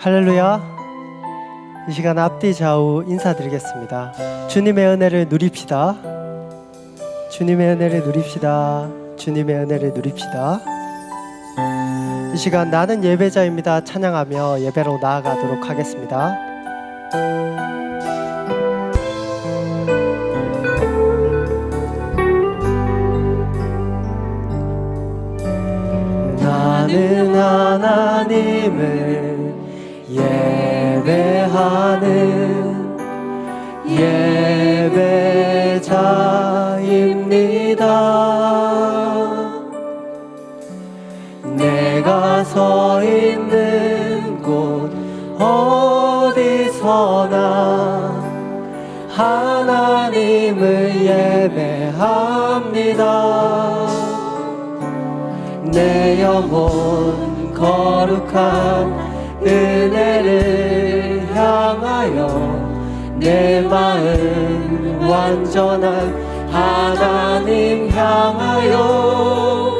할렐루야. 이 시간 앞뒤 좌우 인사드리겠습니다. 주님의 은혜를 누립시다. 주님의 은혜를 누립시다. 주님의 은혜를 누립시다. 이 시간 나는 예배자입니다. 찬양하며 예배로 나아가도록 하겠습니다. 나는 하나님을 예배하는 예배자입니다. 내가 서 있는 곳 어디서나 하나님을 예배합니다. 내 영혼 거룩한 은혜를 향하여 내 마음 완전한 하나님 향하여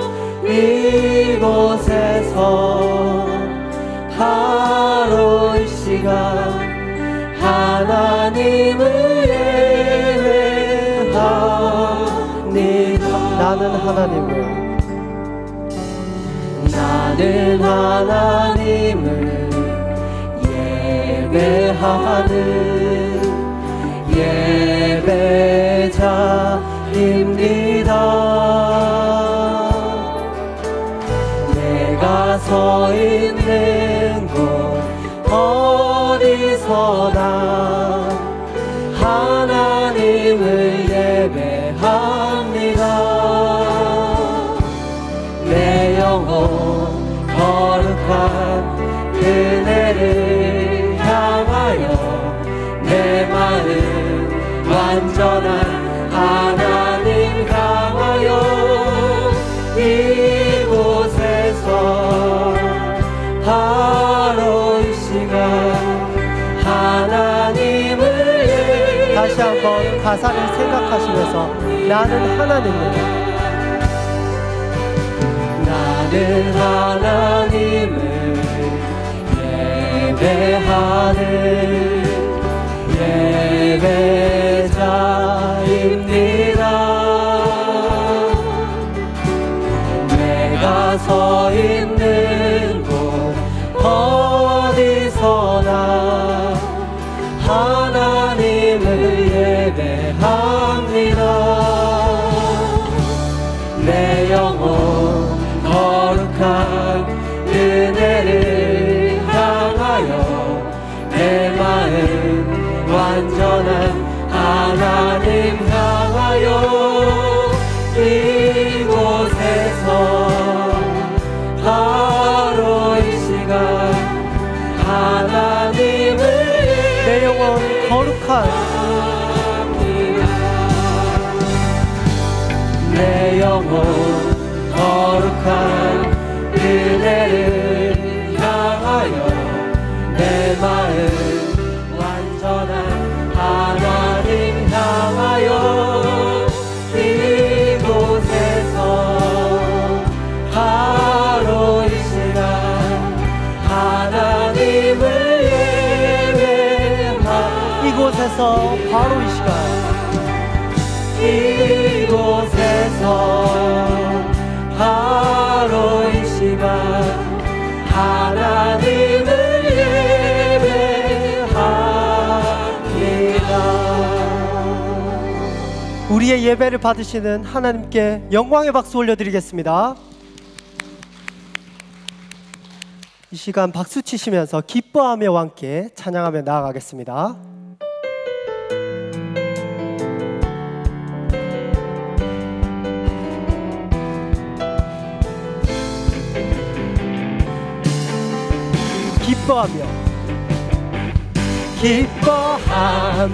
이곳에서 바로 이 시간 하나님을 예배합니다. 나는 하나님을. 나는 하나님을 예배하는 예배자입니다. 내가 서 있는 곳 어디서나 생각하시면서 나는 하나님을 나는 하나님을 예배하는 영혼 거룩한 예배를 받으시는 하나님께 영광의 박수 올려드리겠습니다. 이 시간 박수 치시면서 기뻐하며 함께 찬양하며 나아가겠습니다. 기뻐하며 기뻐하며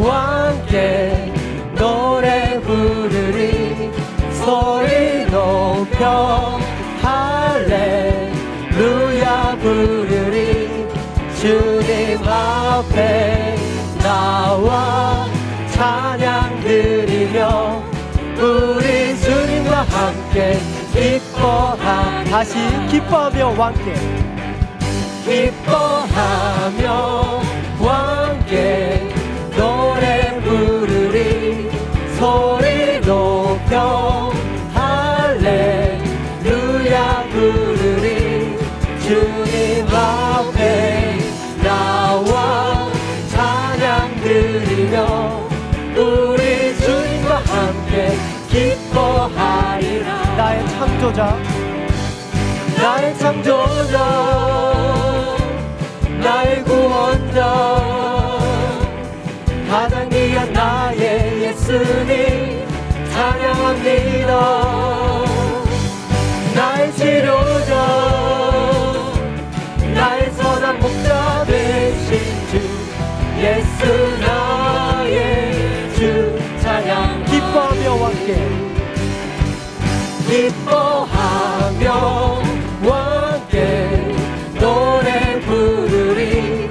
노래 부르리 소리 높여 할렐루야 부르리. 주님 앞에 나와 찬양 드리며 우리 주님과 함께 기뻐하 다시 기뻐하며 함께. 기뻐하며 함께 노래 부르리 소리 높여 할렐루야 부르리 주님 앞에 나와 찬양 드리며 우리 주님과 함께 기뻐하리라. 나의 창조자 예수 나의 주 찬양. 기뻐하며 함께. 기뻐하며 함께 노래 부르리.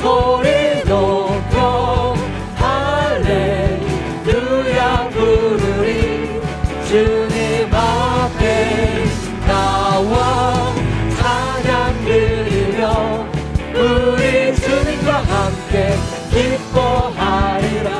소리 높여 할렐루야 부르리. 주님 앞에 나와 찬양 드리며 우리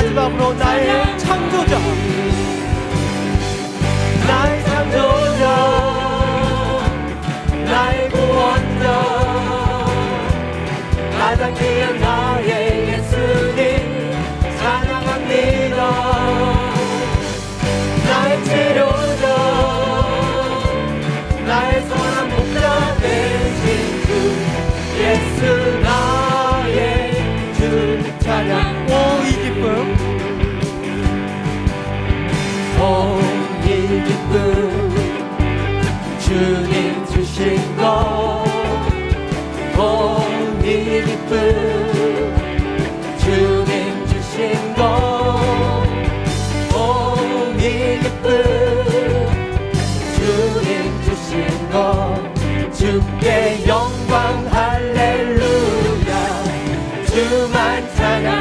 마지막으로 나의 창조자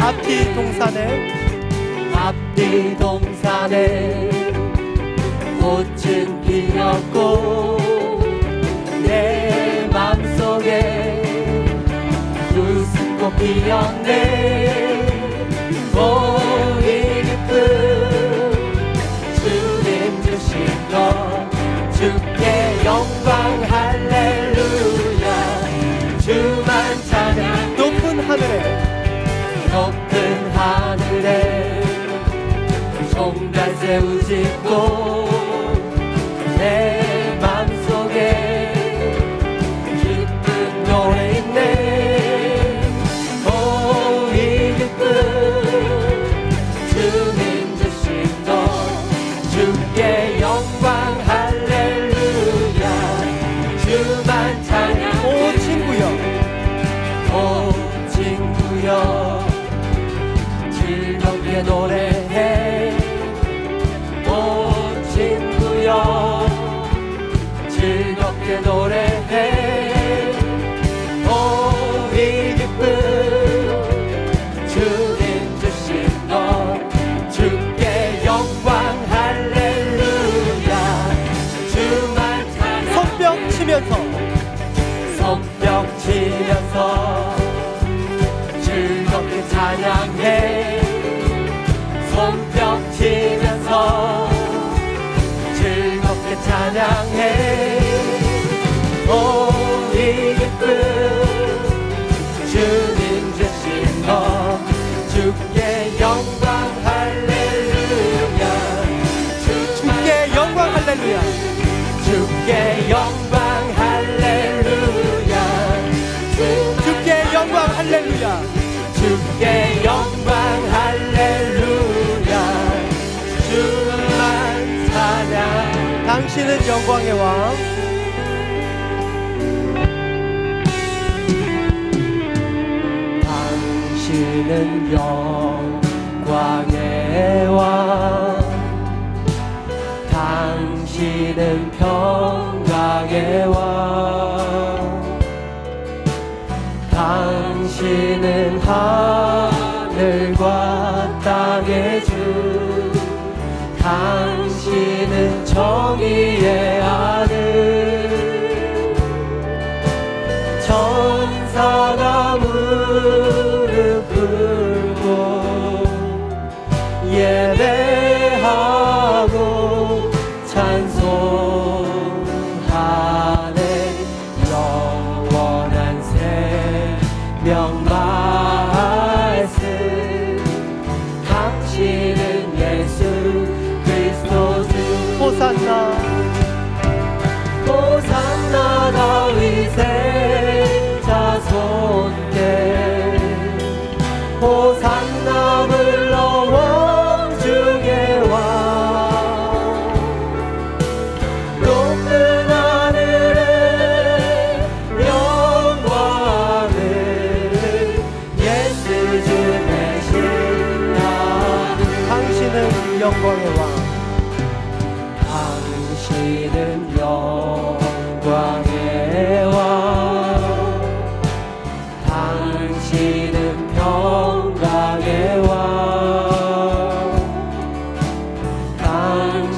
앞뒤 동산에. 앞뒤 동산에 꽃은 피었고 내 맘속에 웃음꽃 피었네 세우짖고 손뼉 치면서 즐겁게 찬양해 당신은 영광의 왕 당신은 평강의 왕 당신은 하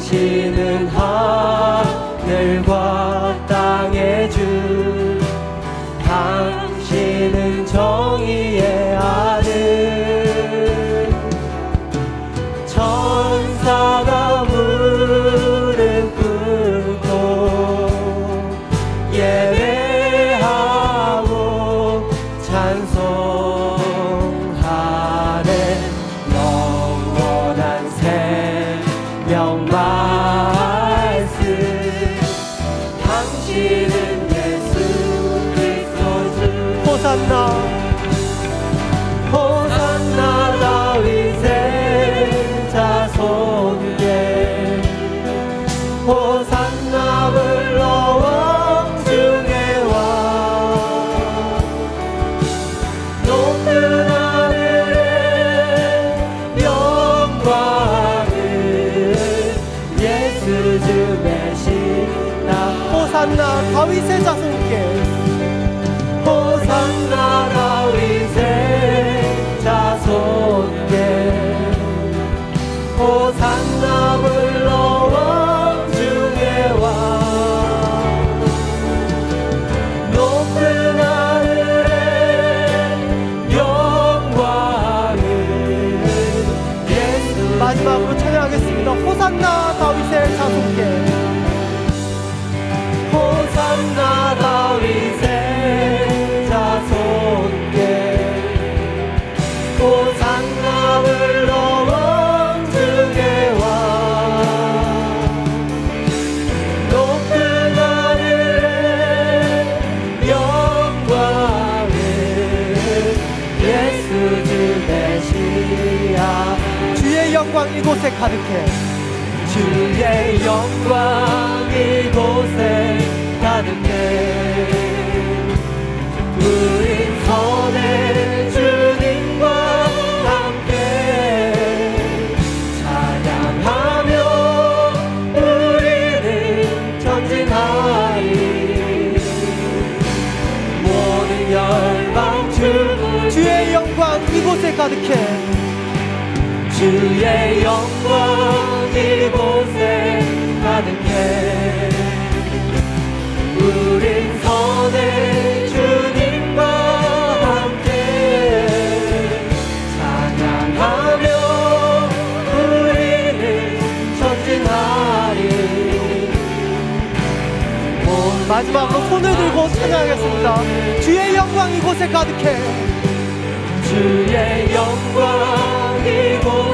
당신은 하 영광을 예수 주 되신다 호산나 다윗의 자손 찬양하겠습니다. 호산나 다윗의 자손께 영광 이곳에 가득해. 주의 영광 이곳에 가득해. 우린 선의 주님과 함께 찬양하며 우리는 전진하리. 모든 열방 주의 영광 이곳에 가득해 주의 영광 이곳에 가득해. 우린 선의 주님과 함께 찬양하며 우리는 전진하리. 마지막으로 손을 들고 찬양하겠습니다. 주의 영광 이곳에 가득해. 주의 영광 이곳